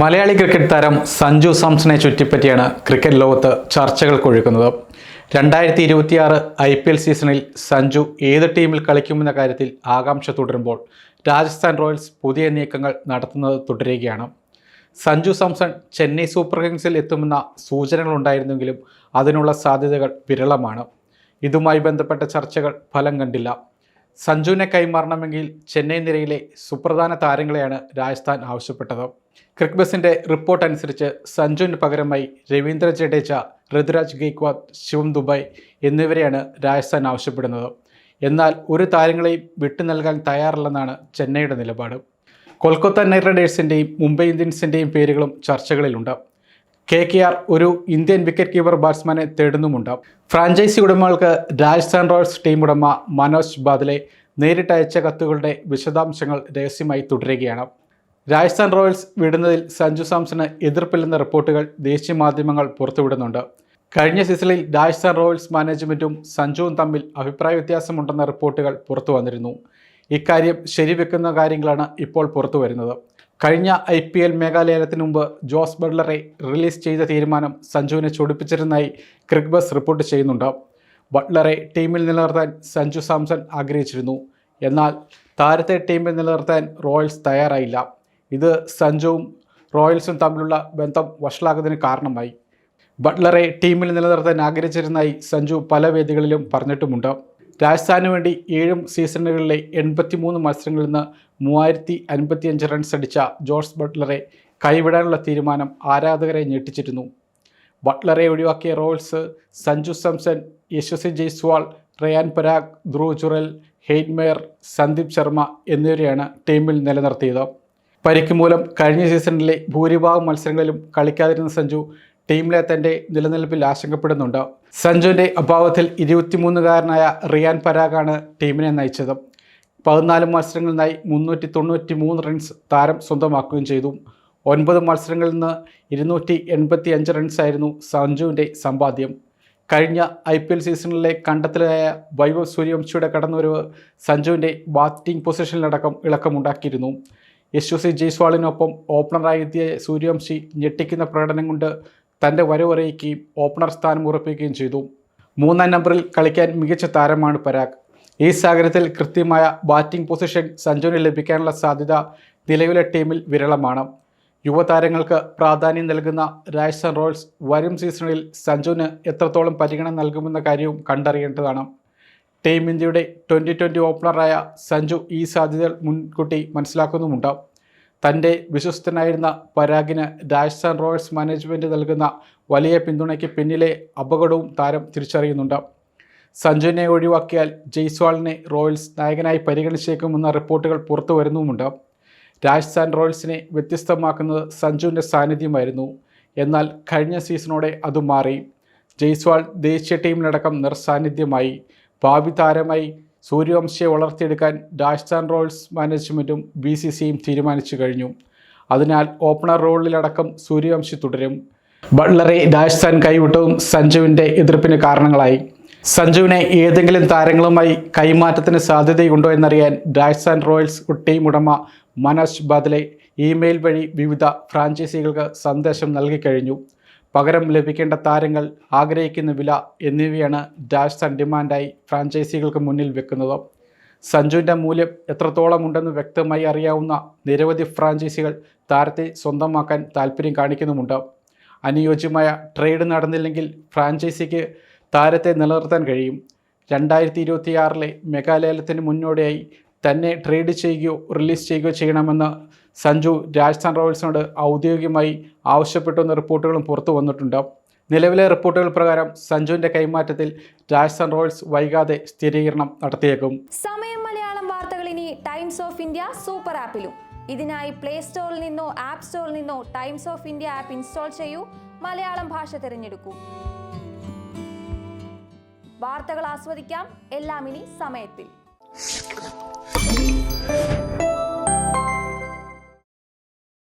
Malayali cricket താരം Sanju സാംസണെ ചുറ്റിപ്പറ്റിയാണ് cricket ലോകത്ത് ചർച്ചകൾ കൊഴുക്കുന്നത് രണ്ടായിരത്തി ഇരുപത്തിയാറ് ഐ പി എൽ സീസണിൽ സഞ്ജു ഏത് ടീമിൽ കളിക്കുമെന്ന കാര്യത്തിൽ ആകാംക്ഷ തുടരുമ്പോൾ രാജസ്ഥാൻ റോയൽസ് പുതിയ നീക്കങ്ങൾ നടത്തുന്നത് തുടരുകയാണ്. സഞ്ജു സാംസൺ ചെന്നൈ സൂപ്പർ കിങ്സിൽ എത്തുമെന്ന സൂചനകളുണ്ടായിരുന്നെങ്കിലും അതിനുള്ള സാധ്യതകൾ വിരളമാണ്. ഇതുമായി ബന്ധപ്പെട്ട ചർച്ചകൾ ഫലം കണ്ടില്ല. സഞ്ജുവിനെ കൈമാറണമെങ്കിൽ ചെന്നൈ നിരയിലെ സുപ്രധാന താരങ്ങളെയാണ് രാജസ്ഥാൻ ആവശ്യപ്പെട്ടത്. ക്രിക്ബസിന്റെ റിപ്പോർട്ട് അനുസരിച്ച് സഞ്ജുവിന് പകരമായി രവീന്ദ്ര ജഡേജ ഋതുരാജ് ഗെയ്ക്വാദ് ശിവം ദുബായ് എന്നിവരെയാണ് രാജസ്ഥാൻ ആവശ്യപ്പെടുന്നത്. എന്നാൽ ഒരു താരങ്ങളെയും വിട്ടു നൽകാൻ തയ്യാറല്ലെന്നാണ് ചെന്നൈയുടെ നിലപാട്. കൊൽക്കത്ത നൈറ്റ് റൈഡേഴ്സിന്റെയും മുംബൈ ഇന്ത്യൻസിന്റെയും പേരുകളും ചർച്ചകളിലുണ്ട്. കെ കെ ആർ ഒരു ഇന്ത്യൻ വിക്കറ്റ് കീപ്പർ ബാറ്റ്സ്മാനെ തേടുന്നുമുണ്ട്. ഫ്രാഞ്ചൈസി ഉടമകൾക്ക് രാജസ്ഥാൻ റോയൽസ് ടീം ഉടമ മനോജ് ബാദലെ നേരിട്ടയച്ച കത്തുകളുടെ വിശദാംശങ്ങൾ രഹസ്യമായി തുടരുകയാണ്. രാജസ്ഥാൻ റോയൽസ് വിടുന്നതിൽ സഞ്ജു സാംസണ് എതിർപ്പില്ലെന്ന റിപ്പോർട്ടുകൾ ദേശീയ മാധ്യമങ്ങൾ പുറത്തുവിടുന്നുണ്ട്. കഴിഞ്ഞ സീസണിൽ രാജസ്ഥാൻ റോയൽസ് മാനേജ്മെന്റും സഞ്ജുവും തമ്മിൽ അഭിപ്രായ വ്യത്യാസമുണ്ടെന്ന റിപ്പോർട്ടുകൾ പുറത്തു വന്നിരുന്നു ഇക്കാര്യം ശരിവെക്കുന്ന കാര്യങ്ങളാണ് ഇപ്പോൾ പുറത്തു വരുന്നത് കഴിഞ്ഞ ഐ പി എൽ മേഘാലയത്തിന് മുമ്പ് ജോസ് ബട്ട്ലറെ റിലീസ് ചെയ്ത തീരുമാനം സഞ്ജുവിനെ ചൊടിപ്പിച്ചിരുന്നതായി ക്രിക്ബസ് റിപ്പോർട്ട് ചെയ്യുന്നുണ്ട്. ബട്ട്ലറെ ടീമിൽ നിലനിർത്താൻ സഞ്ജു സാംസൺ ആഗ്രഹിച്ചിരുന്നു. എന്നാൽ താരത്തെ ടീമിൽ നിലനിർത്താൻ റോയൽസ് തയ്യാറായില്ല. ഇത് സഞ്ജുവും റോയൽസും തമ്മിലുള്ള ബന്ധം വഷളാകുന്നതിന് കാരണമായി. ബട്ട്ലറെ ടീമിൽ നിലനിർത്താൻ ആഗ്രഹിച്ചിരുന്നതായി സഞ്ജു പല വേദികളിലും പറഞ്ഞിട്ടുമുണ്ട്. രാജസ്ഥാനു വേണ്ടി ഏഴും സീസണുകളിലെ എൺപത്തിമൂന്ന് മത്സരങ്ങളിൽ നിന്ന് മൂവായിരത്തി അൻപത്തിയഞ്ച് റൺസ് അടിച്ച ജോർജ് ബട്ട്ലറെ കൈവിടാനുള്ള തീരുമാനം ആരാധകരെ ഞെട്ടിച്ചിരുന്നു. ബട്ട്ലറെ ഒഴിവാക്കിയ റോയൽസ് സഞ്ജു സാംസൺ യശസ്വി ജയ്സ്വാൾ റയാൻ പരാഗ് ധ്രുവ് ജുറൽ ഹെയ്റ്റ്മെയർ സന്ദീപ് ശർമ്മ എന്നിവരെയാണ് ടീമിൽ നിലനിർത്തിയത്. പരിക്ക് മൂലം കഴിഞ്ഞ സീസണിലെ ഭൂരിഭാഗം മത്സരങ്ങളിലും കളിക്കാതിരുന്ന സഞ്ജു ടീമിലെ തന്റെ നിലനിൽപ്പിൽ ആശങ്കപ്പെടുന്നുണ്ട്. സഞ്ജുവിന്റെ അഭാവത്തിൽ ഇരുപത്തിമൂന്നുകാരനായ റിയാൻ പരാഗാണ് ടീമിനെ നയിച്ചത്. പതിനാല് മത്സരങ്ങളിലായി മുന്നൂറ്റി തൊണ്ണൂറ്റി മൂന്ന് റൺസ് താരം സ്വന്തമാക്കുകയും ചെയ്തു. ഒൻപത് മത്സരങ്ങളിൽ നിന്ന് ഇരുന്നൂറ്റി എൺപത്തി അഞ്ച് റൺസായിരുന്നു സഞ്ജുവിന്റെ സമ്പാദ്യം. കഴിഞ്ഞ ഐ പി എൽ സീസണിലെ കണ്ടെത്തലായ വൈഭവ് സൂര്യവംശിയുടെ കടന്നുവരവ് സഞ്ജുവിന്റെ ബാറ്റിംഗ് പൊസിഷനിലടക്കം ഇളക്കമുണ്ടാക്കിയിരുന്നു. യശസ്വി ജയ്സ്വാളിനൊപ്പം ഓപ്പണറായി എത്തിയ സൂര്യവംശി ഞെട്ടിക്കുന്ന പ്രകടനം കൊണ്ട് തന്റെ വരവറിയിക്കുകയും ഓപ്പണർ സ്ഥാനം ഉറപ്പിക്കുകയും ചെയ്തു. മൂന്നാം നമ്പറിൽ കളിക്കാൻ മികച്ച താരമാണ് പരാഗ്. ഈ സാഹചര്യത്തിൽ കൃത്യമായ ബാറ്റിംഗ് പൊസിഷൻ സഞ്ജുവിന് ലഭിക്കാനുള്ള സാധ്യത നിലവിലെ ടീമിൽ വിരളമാണ്. യുവതാരങ്ങൾക്ക് പ്രാധാന്യം നൽകുന്ന രാജസ്ഥാൻ റോയൽസ് വരും സീസണിൽ സഞ്ജുവിന് എത്രത്തോളം പരിഗണന നൽകുമെന്ന കാര്യവും കണ്ടറിയേണ്ടതാണ്. ടീം ഇന്ത്യയുടെ ട്വന്റി ട്വന്റി ഓപ്പണറായ സഞ്ജു ഈ സാധ്യതകൾ മുൻകൂട്ടി മനസ്സിലാക്കുന്നുമുണ്ട്. തന്റെ വിശ്വസ്തനായിരുന്ന പരാഗിന് രാജസ്ഥാൻ റോയൽസ് മാനേജ്മെന്റ് നൽകുന്ന വലിയ പിന്തുണയ്ക്ക് പിന്നിലെ അപകടവും താരം തിരിച്ചറിയുന്നുണ്ട്. സഞ്ജുവിനെ ഒഴിവാക്കിയാൽ ജയ്സ്വാളിനെ റോയൽസ് നായകനായി പരിഗണിച്ചേക്കുമെന്ന റിപ്പോർട്ടുകൾ പുറത്തു വരുന്നുമുണ്ട്. രാജസ്ഥാൻ റോയൽസിനെ വ്യത്യസ്തമാക്കുന്നത് സഞ്ജുവിന്റെ സാന്നിധ്യമായിരുന്നു. എന്നാൽ കഴിഞ്ഞ സീസണോടെ അത് മാറി. ജയ്സ്വാൾ ദേശീയ ടീമിലടക്കം നിർസാന്നിധ്യമായി ഭാവി താരമായി സൂര്യവംശയെ വളർത്തിയെടുക്കാൻ രാജസ്ഥാൻ റോയൽസ് മാനേജ്മെന്റും ബി സി സിയും തീരുമാനിച്ചു കഴിഞ്ഞു. അതിനാൽ ഓപ്പണർ റോളിലടക്കം സൂര്യവംശി തുടരും. ബട്ട്ലറെ രാജസ്ഥാൻ കൈവിട്ടതും സഞ്ജുവിന്റെ എതിർപ്പിന് കാരണങ്ങളായി. സഞ്ജുവിനെ ഏതെങ്കിലും താരങ്ങളുമായി കൈമാറ്റത്തിന് സാധ്യതയുണ്ടോ എന്നറിയാൻ രാജസ്ഥാൻ റോയൽസ് ടീം ഉടമ മനോജ് ബദലെ ഇമെയിൽ വഴി വിവിധ ഫ്രാഞ്ചൈസികൾക്ക് സന്ദേശം നൽകിക്കഴിഞ്ഞു. പകരം ലഭിക്കേണ്ട താരങ്ങൾ ആഗ്രഹിക്കുന്ന വില എന്നിവയാണ് ഡാഷ് സൺ ഡിമാൻഡായി ഫ്രാഞ്ചൈസികൾക്ക് മുന്നിൽ വെക്കുന്നത്. സഞ്ജുവിന്റെ മൂല്യം എത്രത്തോളം ഉണ്ടെന്ന് വ്യക്തമായി അറിയാവുന്ന നിരവധി ഫ്രാഞ്ചൈസികൾ താരത്തെ സ്വന്തമാക്കാൻ താല്പര്യം കാണിക്കുന്നുമുണ്ട്. അനുയോജ്യമായ ട്രേഡ് നടന്നില്ലെങ്കിൽ ഫ്രാഞ്ചൈസിക്ക് താരത്തെ നിലനിർത്താൻ കഴിയും. രണ്ടായിരത്തി ഇരുപത്തിയാറിലെ മെഗാലയലത്തിന് മുന്നോടിയായി തന്നെ ട്രേഡ് ചെയ്യുകയോ റിലീസ് ചെയ്യുകയോ ചെയ്യണമെന്ന് സഞ്ജു രാജസ്ഥാൻ റോയൽസിനോട് ഔദ്യോഗികമായി ആവശ്യപ്പെട്ടുവെന്ന റിപ്പോർട്ടുകളും പുറത്തു വന്നിട്ടുണ്ട്. നിലവിലെ റിപ്പോർട്ടുകൾ പ്രകാരം സഞ്ജുവിന്റെ കൈമാറ്റത്തിൽ രാജസ്ഥാൻ റോയൽസ് വൈകാതെ സ്ഥിരീകരണം നടത്തിയേക്കും. സമയം മലയാളം വാർത്തകൾ ഇനി ടൈംസ് ഓഫ് ഇന്ത്യ സൂപ്പർ ആപ്പിലും. ഇതിനായി പ്ലേ സ്റ്റോറിൽ നിന്നോ ആപ്പ് സ്റ്റോറിൽ നിന്നോ Times of India app install ചെയ്യൂ. മലയാളം ഭാഷ തിരഞ്ഞെടുക്കൂ. വാർത്തകൾ ആസ്വദിക്കാം. എല്ലാം ഇനി സമയത്തിൽ.